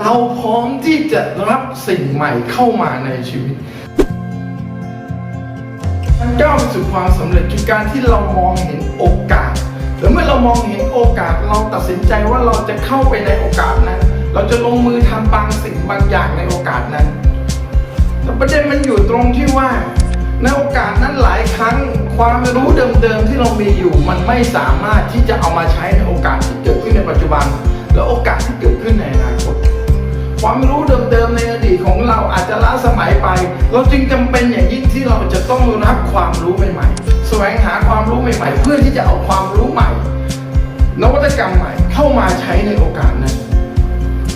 เราพร้อมที่จะรับสิ่งใหม่เข้ามาในชีวิตการก้าวไปสู่ความสำเร็จคือการที่เรามองเห็นโอกาสหรือเมื่อเรามองเห็นโอกาสเราตัดสินใจว่าเราจะเข้าไปในโอกาสนั้น เราจะลงมือทำบางสิ่งบางอย่างในโอกาสนั้น แต่ประเด็นมันอยู่ตรงที่ว่าในโอกาสนั้นหลายครั้งความรู้เดิมๆที่เรามีอยู่ มันไม่สามารถที่จะเอามาใช้ในโอกาสที่เกิดขึ้นในปัจ เราจึงจำเป็นอย่างยิ่งที่เราจะต้องรับความรู้ใหม่ๆ แสวงหาความรู้ใหม่ๆ เพื่อที่จะเอาความรู้ใหม่ นวัตกรรมใหม่เข้ามาใช้ในโอกาสนั้น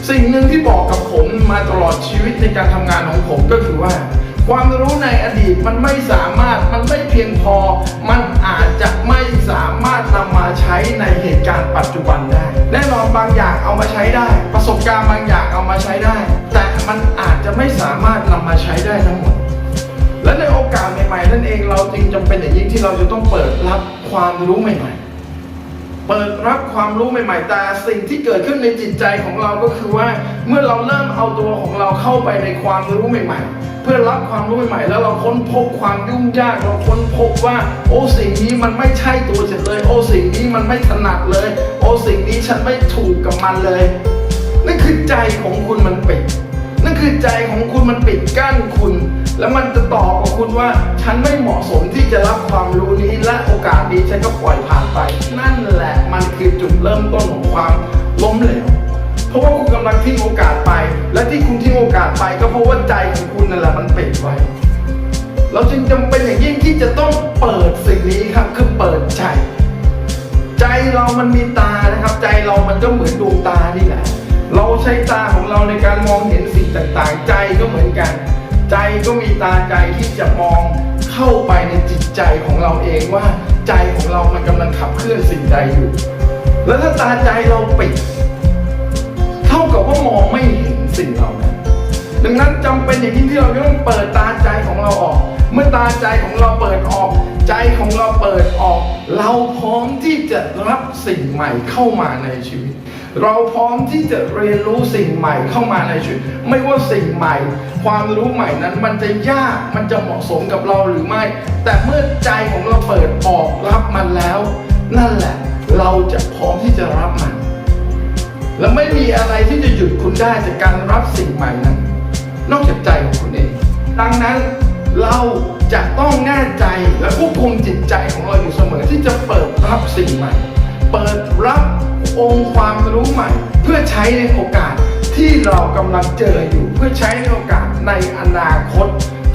สิ่งหนึ่งที่บอกกับผมมาตลอดชีวิตในการทำงานของผมก็คือว่า ความรู้ในอดีตมันไม่สามารถมันไม่เพียงพอมัน สามารถนำมาใช้ในเหตุการณ์ปัจจุบันได้ แน่นอนบางอย่างเอามาใช้ได้ ประสบการณ์บางอย่างเอามาใช้ได้ แต่มันอาจจะไม่สามารถนำมาใช้ได้ทั้งหมด และในโอกาสใหม่ๆนั่นเองเราจึงจำเป็นอย่างยิ่งที่เราจะต้องเปิดรับความรู้ใหม่ๆ เปิดรับความรู้ใหม่ ๆ แต่สิ่งที่เกิดขึ้นในจิตใจของเราก็คือว่า เมื่อเราเริ่มเอาตัวของเราเข้าไปในความรู้ใหม่ ๆ เพื่อรับความรู้ใหม่ๆแล้วเราค้นพบความยุ่งยากเราค้นพบว่า โอ้สิ่งนี้มันไม่ใช่ตัวฉันเลย โอ้สิ่งนี้มันไม่ถนัดเลย โอ้สิ่งนี้ฉันไม่ถูกกับมันเลยนั่นคือใจของคุณมันปิดนั่นคือใจของคุณมันปิดกั้นคุ แล้วมันจะตอบกับคุณว่า ฉันไม่เหมาะสมที่จะรับความรู้นี้และโอกาสนี้ฉันก็ปล่อยผ่านไป นั่นแหละมันคือจุดเริ่มต้นของความล้มเหลวเพราะว่าคุณกำลังทิ้งโอกาสไป และที่คุณทิ้งโอกาสไป ก็เพราะว่าใจของคุณนั่นแหละมันปิดไว้เราจึงจำเป็นอย่างยิ่งที่จะต้องเปิดสิ่งนี้ครับคือเปิดใจ ใจเรามันมีตานะครับ ใจเรามันก็เหมือนดวงตานี่แหละ เราใช้ตาของเราในการมองเห็นสิ่งต่างๆ ใจก็เหมือนกัน ใจก็มีตาใจที่จะมองเข้าไปในจิตใจของเราเองว่า ใจของเรามันกำลังขับเคลื่อนสิ่งใดอยู่ แล้วถ้าตาใจเราปิด เท่ากับว่ามองไม่เห็นสิ่งเหล่านั้นดังนั้นจำเป็นอย่างยิ่ที่เราจะต้องเปิดตาใจของเราออก เมื่อตาใจของเราเปิดออก ใจของเราเปิดออก เราพร้อมที่จะรับสิ่งใหม่เข้ามาในชีวิต เราพร้อมที่จะเรียนรู้สิ่งใหม่เข้ามาในชีวิต ไม่ว่าสิ่งใหม่ ความรู้ใหม่นั้นมันจะยากมันจะเหมาะสมกับเราหรือไม่ แต่เมื่อใจของเราเปิดออกรับมันแล้ว นั่นแหละ เราจะพร้อมที่จะรับมัน และไม่มีอะไรที่จะหยุดคุณได้จากการรับสิ่งใหม่นั้น นอกจากใจของคุณเอง ดังนั้นเราจะต้องแน่ใจและควบคุมจิตใจของเราอยู่เสมอที่จะเปิดรับสิ่งใหม่ เปิดรับองค์ความรู้ใหม่ เพื่อใช้ในโอกาสที่เรากำลังเจออยู่ เพื่อใช้ในโอกาสในอนาคต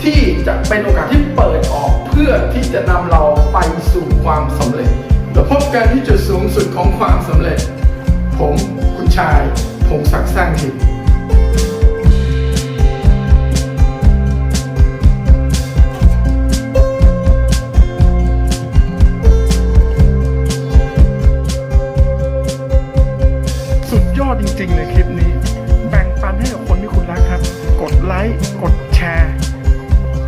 ที่จะเป็นโอกาสที่เปิดออกเพื่อที่จะนำเราไปสู่ความสำเร็จและพบกันที่จุดสูงสุดของความสำเร็จ ผมคุณชายพงศักดิ์สร้างถิ่น ริง ๆ เลยคลิปนี้ แบ่งปันให้กับคนที่คุณรักครับ กดไลค์ กดแชร์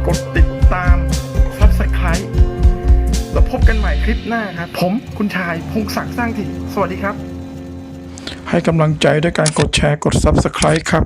กดติดตาม s u b สไครต์แล้วพบกันใหม่คลิปหน้าครับ ผมคุณชายพงศักดิ์สร้างถิ่นสวัสดีครับ ให้กำลังใจด้วยการกดแชร์กด Subscribe ครับ